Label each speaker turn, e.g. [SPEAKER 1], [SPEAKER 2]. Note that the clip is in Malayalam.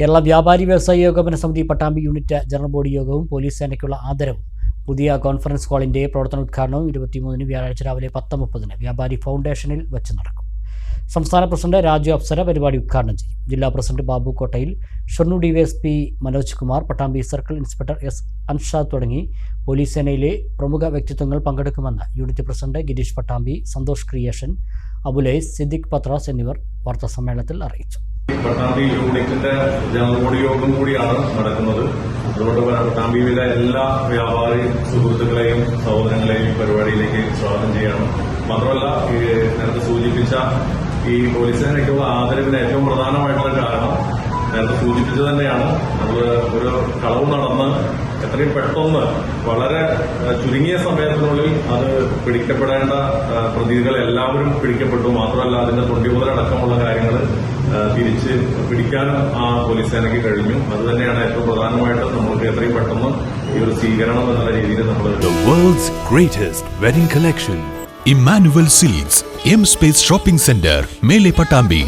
[SPEAKER 1] കേരള വ്യാപാരി വ്യവസായി ഏകോപന സമിതി പട്ടാമ്പി യൂണിറ്റ് ജനറൽ ബോഡി യോഗവും പോലീസ് സേനയ്ക്കുള്ള ആദരവും. പുതിയ കോൺഫറൻസ് ഹാളിന്റെ പ്രവർത്തനോദ്ഘാടനവും ഇരുപത്തിമൂന്നിന് വ്യാഴാഴ്ച രാവിലെ പത്ത് മുപ്പതിന് വ്യാപാരി ഫൗണ്ടേഷനിൽ വെച്ച് നടക്കും. സംസ്ഥാന പ്രസിഡന്റ് രാജു അപ്സര പരിപാടി ഉദ്ഘാടനം ചെയ്യും. ജില്ലാ president Babu Kottayil Shoranur DYSP Manoj Kumar Pattambi circle inspector S Anshad തുടങ്ങി പോലീസ് സേനയിലെ പ്രമുഖ വ്യക്തിത്വങ്ങൾ പങ്കെടുക്കുമെന്ന് unit president Gireesh Pattambi Santhosh creation Abulais Siddique Pathras എന്നിവർ വാർത്താസമ്മേളനത്തിൽ അറിയിച്ചു.
[SPEAKER 2] പട്ടാമ്പി യൂണിറ്റിന്റെ ജനറൽ ബോഡി യോഗം കൂടിയാണ് നടക്കുന്നത്. അതുകൊണ്ട് പട്ടാമ്പിയിലെ എല്ലാ വ്യാപാരി സുഹൃത്തുക്കളെയും സഹോദരങ്ങളെയും പരിപാടിയിലേക്ക് സ്വാഗതം ചെയ്യണം. മാത്രമല്ല നേരത്തെ സൂചിപ്പിച്ച ഈ പോലീസ് സേനയ്ക്കുള്ള ആദരവിന് ഏറ്റവും പ്രധാനമായിട്ടുള്ള കാരണം സൂചിപ്പിച്ചത് തന്നെയാണ് നമ്മൾ ഒരു കളവ് നടന്ന് എത്രയും പെട്ടെന്ന് വളരെ ചുരുങ്ങിയ സമയത്തിനുള്ളിൽ അത് പിടിക്കപ്പെടേണ്ട ഏഹ്, പ്രതികൾ എല്ലാവരും പിടിക്കപ്പെട്ടു മാത്രമല്ല അതിന്റെ തൊണ്ടിമുതലടക്കമുള്ള കാര്യങ്ങൾ തിരിച്ച് പിടിക്കാൻ ആ പോലീസ് സേനയ്ക്ക് കഴിഞ്ഞു അത് തന്നെയാണ് ഏറ്റവും പ്രധാനമായിട്ട് നമുക്ക് എത്രയും പെട്ടെന്ന് ഈ ഒരു സ്വീകരണം എന്നുള്ള രീതിയിൽ നമ്മൾ
[SPEAKER 3] wedding collection collection. Emmanuel M space shopping centre Mele Pattambi.